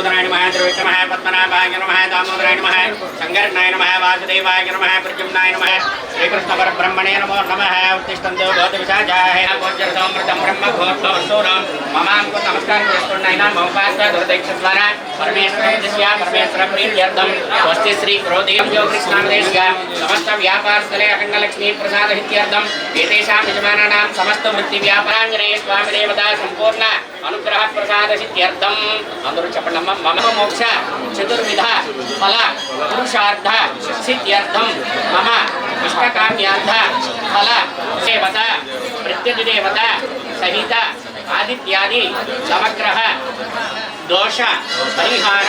दामोदराय नमः, त्रिविक्रमः, पद्मनाभाय नमः, दामोदराय नमः, शङ्करनाय नमः, वासुदेवाय नमः, प्रद्युम्नाय नमः, श्रीकृष्णपरब्रह्मणे नमो नमः, उत्तिष्ठन्तु भवतविशाचाः गोचरसमृतं ब्रह्मघोषोऽस्तूरं ममाङ्को नमस्कारं कुरुस्तुर्णैनां ममपास्ता दुर्दैक्षस्वरा परमेश्वरदिश्या परमेश्वरप्रीत्यर्थं स्वस्ति श्रीक्रोधियं यो कृष्णामदेशगा समस्तव्यापारस्थले अखण्डलक्ष्मीप्रसादः इत्यर्थम् एतेषां यजमानानां समस्तवृत्तिव्यापाराङ्गणे स्वामिदेवता सम्पूर्णा। అనుగ్రహ ప్రసాద సిద్ధ్యర్థం అందరూ చెప్పండి అమ్మ మమ మోక్ష చతుర్విధ ఫల పురుషార్థ సిద్ధ్యర్థం. మమ ఇష్టకామ్యార్థ ఫల దేవత ప్రత్యుదేవత సహిత ఆదిత్యాది నవగ్రహ దోష పరిహార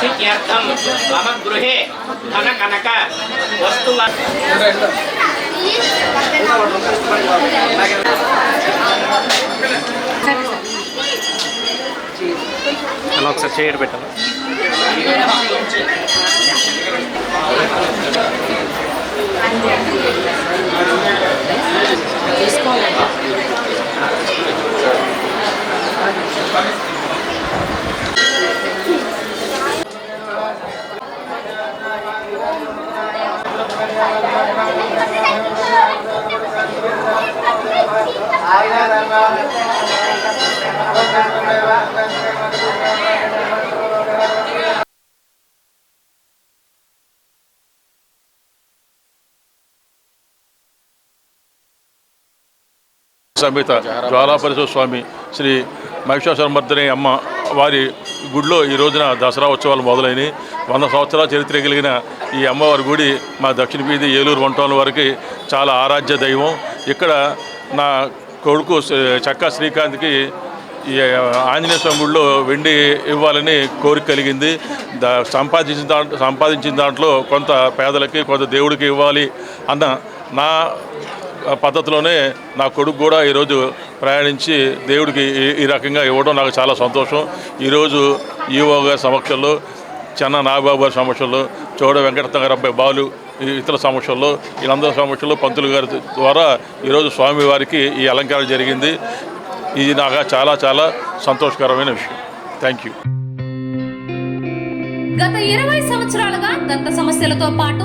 సిద్ధ్యర్థం. మమ గృహే ధన కనక వస్తువ అలా ఒకసారి చేయడం పెట్టాలి సమేత జ్వాలాపరిశో స్వామి శ్రీ మహిషాసురమర్దని అమ్మ వారి గుడిలో ఈ రోజున దసరా ఉత్సవాలు మొదలైనవి వంద సంవత్సరాల చరిత్ర కలిగిన ఈ అమ్మవారి గుడి మా దక్షిణ వీధి ఏలూరు వంటల వారికి చాలా ఆరాధ్య దైవం. ఇక్కడ నా కొడుకు శ్రీ- చక్కా శ్రీకాంత్కి ఈ ఆంజనేయ స్వామి గుడిలో వెండి ఇవ్వాలని కోరిక కలిగింది. దా సంపాదించిన దాంట్లో సంపాదించిన దాంట్లో కొంత పేదలకి కొంత దేవుడికి ఇవ్వాలి అన్న నా పద్ధతిలోనే నా కొడుకు కూడా ఈరోజు ప్రయాణించి దేవుడికి ఈ- రకంగా ఇవ్వడం నాకు చాలా సంతోషం. ఈరోజు ఈవో గారి సమక్షంలో చెన్న నాగబాబు గారి సమక్షంలో చోడ వెంకట అబ్బాయి బాలు ఈ ఇతర సమక్షంలో వీళ్ళందరి సమక్షంలో పంతులు గారి ద్వారా ఈరోజు స్వామివారికి ఈ అలంకారం జరిగింది. ఇది నాకు చాలా చాలా సంతోషకరమైన విషయం. థ్యాంక్ యూ గత ఇరవై సంవత్సరాలుగా దంత సమస్యలతో పాటు